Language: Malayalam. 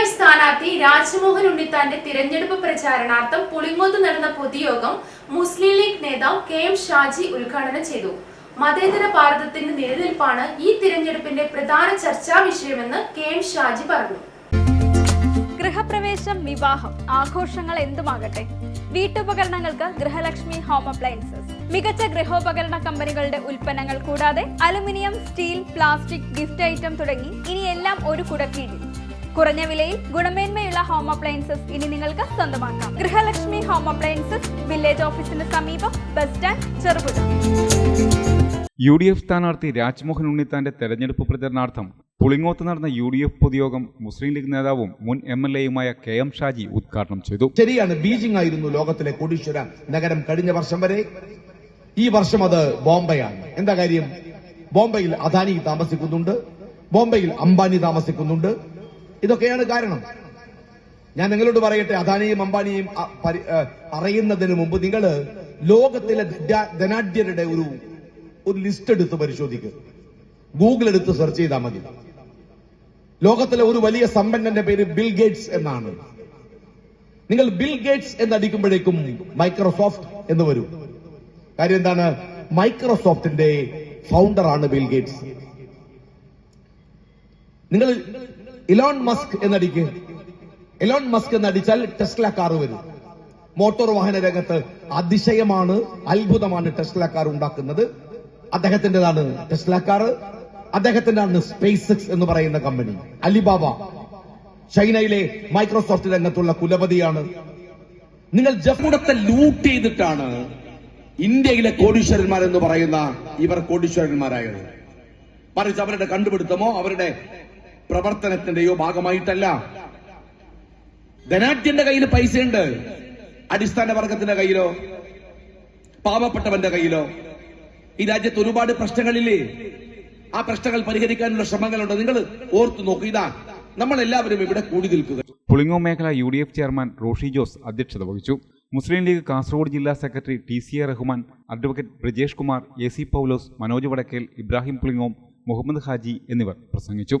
എഫ് സ്ഥാനാർത്ഥി രാജ്മോഹൻ ഉണ്ണിത്താന്റെ തിരഞ്ഞെടുപ്പ് പ്രചാരണാർത്ഥം പുളിങ്ങോത്ത് നടന്ന പൊതുയോഗം മുസ്ലിം ലീഗ് നേതാവ് കെ എം ഷാജി ഉദ്ഘാടനം ചെയ്തു. മതേതര ഭാരതത്തിന്റെ നിലനിൽപ്പാണ് ഈ തിരഞ്ഞെടുപ്പിന്റെ പ്രധാന ചർച്ചാ വിഷയമെന്ന് കെ എം ഷാജി പറഞ്ഞു. ഗൃഹപ്രവേശം വിവാഹം ആഘോഷങ്ങൾ എന്തുമാകട്ടെ? വീട്ടുപകരണങ്ങൾക്ക് ഗൃഹലക്ഷ്മി ഹോം അപ്ലയൻസസ് മികച്ച ഗൃഹോപകരണ കമ്പനികളുടെ ഉൽപ്പന്നങ്ങൾ കൂടാതെ aluminium steel plastic gift item തുടങ്ങി ഇനിയെല്ലാം ഒരു കുടക്കീഴിൽ. കുറഞ്ഞ വിലയിൽ ഗുണമേന്മയുള്ള ഹോം അപ്ലയൻസസ് ഇനി നിങ്ങൾക്ക് സ്വന്തമാക്കാം. ഗൃഹലക്ഷ്മി ഹോം അപ്ലയൻസസ് വില്ലേജ് ഓഫീസിന് സമീപം bus stand Cherupuzha. U D F സ്ഥാനാർത്ഥി രാജ്മോഹൻ ഉണ്ണിത്താന്റെ തെരഞ്ഞെടുപ്പ് പ്രചരണാർത്ഥം പുളിങ്ങോത്ത് നടന്ന യു ഡി എഫ് പൊതുയോഗം മുസ്ലിം ലീഗ് നേതാവും മുൻ എം എൽ എയുമായ കെ എം ഷാജി ഉദ്ഘാടനം ചെയ്തു. ശരിയാണ് ബീജിംഗ് ആയിരുന്നു ലോകത്തിലെ കോടീശ്വര നഗരം കഴിഞ്ഞ വർഷം വരെ. ഈ വർഷം അത് ബോംബെയാണ്. എന്താ കാര്യം? ബോംബെയിൽ അദാനി താമസിക്കുന്നുണ്ട്. ബോംബെയിൽ അംബാനി താമസിക്കുന്നുണ്ട്. ഇതൊക്കെയാണ് കാരണം. ഞാൻ നിങ്ങളോട് പറയട്ടെ അദാനിയും അംബാനിയും അറിയുന്നതിന് മുമ്പ് നിങ്ങൾ ലോകത്തിലെ ധനാഢ്യരുടെ ഒരു ഒരു ലിസ്റ്റ് എടുത്ത് പരിശോധിക്കുക ഗൂഗിൾ എടുത്ത് സെർച്ച് ചെയ്താൽ മതി. ലോകത്തിലെ ഒരു വലിയ സമ്പന്നന്റെ പേര് ബിൽ ഗേറ്റ്സ് എന്നാണ്. നിങ്ങൾ ബിൽ ഗേറ്റ്സ് എന്നടിക്കുമ്പോഴേക്കും മൈക്രോസോഫ്റ്റ് എന്ന് വരും. കാര്യം എന്താണ്? മൈക്രോസോഫ്റ്റിന്റെ ഫൗണ്ടറാണ് ബിൽ ഗേറ്റ്സ് നിങ്ങൾ ഇലോൺ മസ്ക് എന്നടിക്ക്. എലോൺ മസ്ക് എന്നടിച്ചാൽ ടെസ്ല കാർ വരും. മോട്ടോർ വാഹന രംഗത്ത് അതിശയമാണ് അത്ഭുതമാണ് ടെസ്ല കാർ ഉണ്ടാക്കുന്നത്. അദ്ദേഹത്തിന്റേതാണ് ടെസ്ല കാർ അദ്ദേഹത്തിന്റെയാണ് സ്പേസ് എക്സ് എന്ന് പറയുന്ന കമ്പനി അലിബാബ ചൈനയിലെ മൈക്രോസോഫ്റ്റ് രംഗത്തുള്ള കുലപതിയാണ്. നിങ്ങൾ ജപ്പൂടത്തെ ലൂട്ട് ചെയ്തിട്ടാണ് ഇന്ത്യയിലെ കോടീശ്വരന്മാർ എന്ന് പറയുന്ന ഇവർ കോടീശ്വരന്മാരായത്. മറിച്ച് അവരുടെ കണ്ടുപിടുത്തമോ അവരുടെ പ്രവർത്തനത്തിന്റെയോ ഭാഗമായിട്ടല്ല. ധനാഢ്യന്റെ കയ്യിൽ പൈസയുണ്ട്. അടിസ്ഥാന വർഗത്തിന്റെ കയ്യിലോ പാവപ്പെട്ടവന്റെ കയ്യിലോ. ഈ രാജ്യത്ത് ഒരുപാട് പ്രശ്നങ്ങളില്ലേ? ആ പ്രശ്നങ്ങൾ പരിഹരിക്കാനുള്ള ശ്രമങ്ങളുണ്ട്? നിങ്ങൾ ഓർത്തു നോക്കൂ. ഇതാ നമ്മൾ എല്ലാവരും ഇവിടെ കൂടി നിൽക്കുക. പുളിങ്ങോ മേഖല U D F chairman Roshi Jose അധ്യക്ഷത വഹിച്ചു. മുസ്ലിം ലീഗ് കാസർഗോഡ് ജില്ലാ secretary T C A Rahman advocate Brijesh Kumar A C Paulose Manoj Vadakkel Ibrahim Pulingome Muhammad Haji എന്നിവർ പ്രസംഗിച്ചു.